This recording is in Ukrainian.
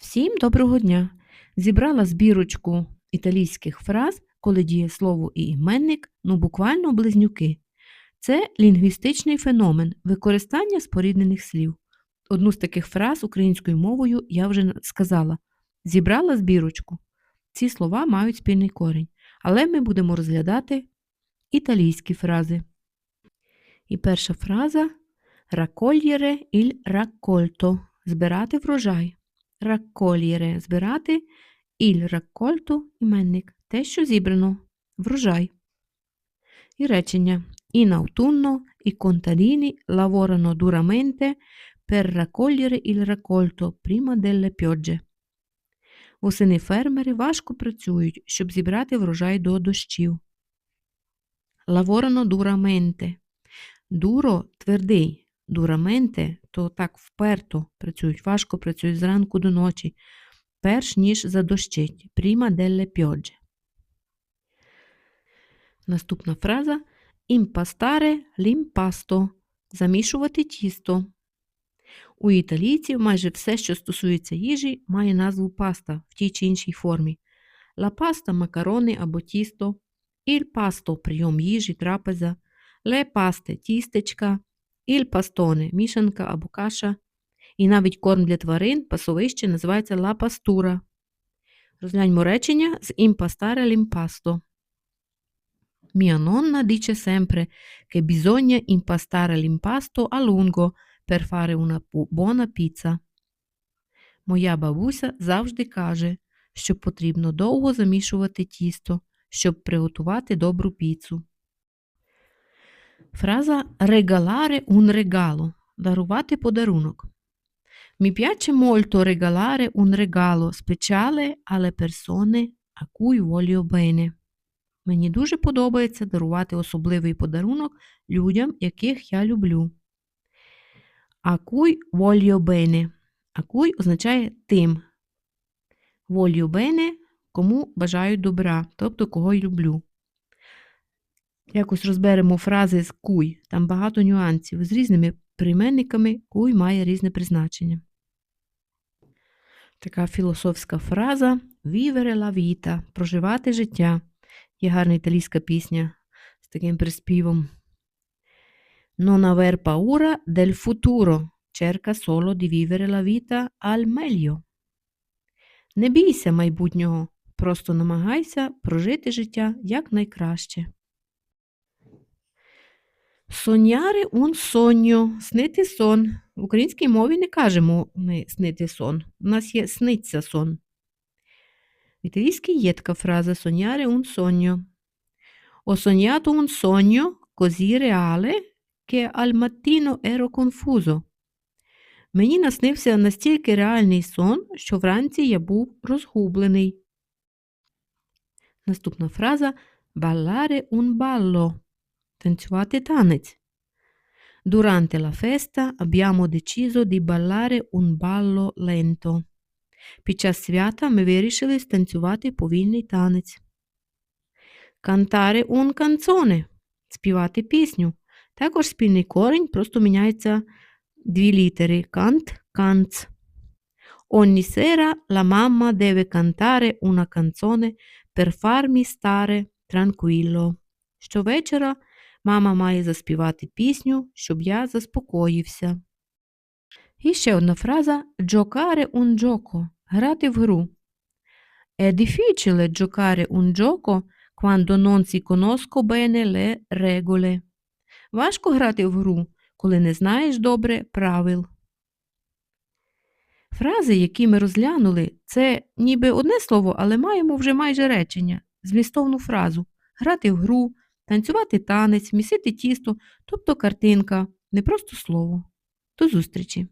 Всім доброго дня! Зібрала збірочку італійських фраз, коли дієслово і іменник, ну буквально близнюки. Це лінгвістичний феномен використання споріднених слів. Одну з таких фраз українською мовою я вже сказала. Зібрала збірочку. Ці слова мають спільний корінь, але ми будемо розглядати італійські фрази. І перша фраза raccogliere il raccolto – збирати врожай. Raccogliere – збирати, il raccolto – іменник, те, що зібрано, врожай. І речення In autunno i contadini lavorano duramente per raccogliere il raccolto prima delle piogge. Восени фермери важко працюють, щоб зібрати врожай до дощів. Lavorano duramente. Дуро твердий. Дураменте то так вперто працюють, важко працюють зранку до ночі, перш ніж задощить. Prima delle piogge. Наступна фраза impastare l'impasto – замішувати тісто. У італійців майже все, що стосується їжі, має назву паста в тій чи іншій формі. La pasta – макарони або тісто, il pasto – прийом їжі, трапеза, le paste – тістечка, il pastone – мішанка або каша. І навіть корм для тварин пасовище називається la pastura. Розгляньмо речення з impastare l'impasto. Mia nonna dice sempre che bisogna impastare l'impasto a lungo per fare. Моя бабуся завжди каже, що потрібно довго замішувати тісто, щоб приготувати добру піцу. Фраза regalare un regalo дарувати подарунок. Mi piace molto regalare un regalo speciale alle persone a cui voglio bene. Мені дуже подобається дарувати особливий подарунок людям, яких я люблю. А cui voglio bene. А cui означає тим. Voglio bene – кому бажаю добра, тобто кого й люблю. Якось розберемо фрази з куй. Там багато нюансів. З різними прийменниками куй має різне призначення. Така філософська фраза Vivere la vita – проживати життя. Є гарна італійська пісня з таким приспівом. Non aver paura del futuro. Cerca solo di vivere la vita al meglio. Не бійся майбутнього, просто намагайся прожити життя якнайкраще. Соняри un sogno. Снити сон. В українській мові не кажемо ми снити сон. У нас є сниться сон. В італійській є така фраза sognare un sogno. Ho sognato un sogno così reale che al mattino ero. Мені наснився настільки реальний сон, що вранці я був розгублений. Наступна фраза ballare un ballo танцювати танець. Durante la festa abbiamo deciso di ballare un ballo lento. Під час свята ми вирішили станцювати повільний танець. Cantare un canzone – співати пісню. Також спільний корінь, просто міняється дві літери can't, canz. Ogni sera la mamma deve cantare una canzone per farmi stare tranquillo. Щовечора мама має заспівати пісню, щоб я заспокоївся. І ще одна фраза giocare un gioco – грати в гру. È difficile giocare un gioco quando non si conosco bene le regole. Важко грати в гру, коли не знаєш добре правил. Фрази, які ми розглянули, це ніби одне слово, але маємо вже майже речення, змістовну фразу грати в гру, танцювати танець, місити тісто, тобто картинка, не просто слово. До зустрічі!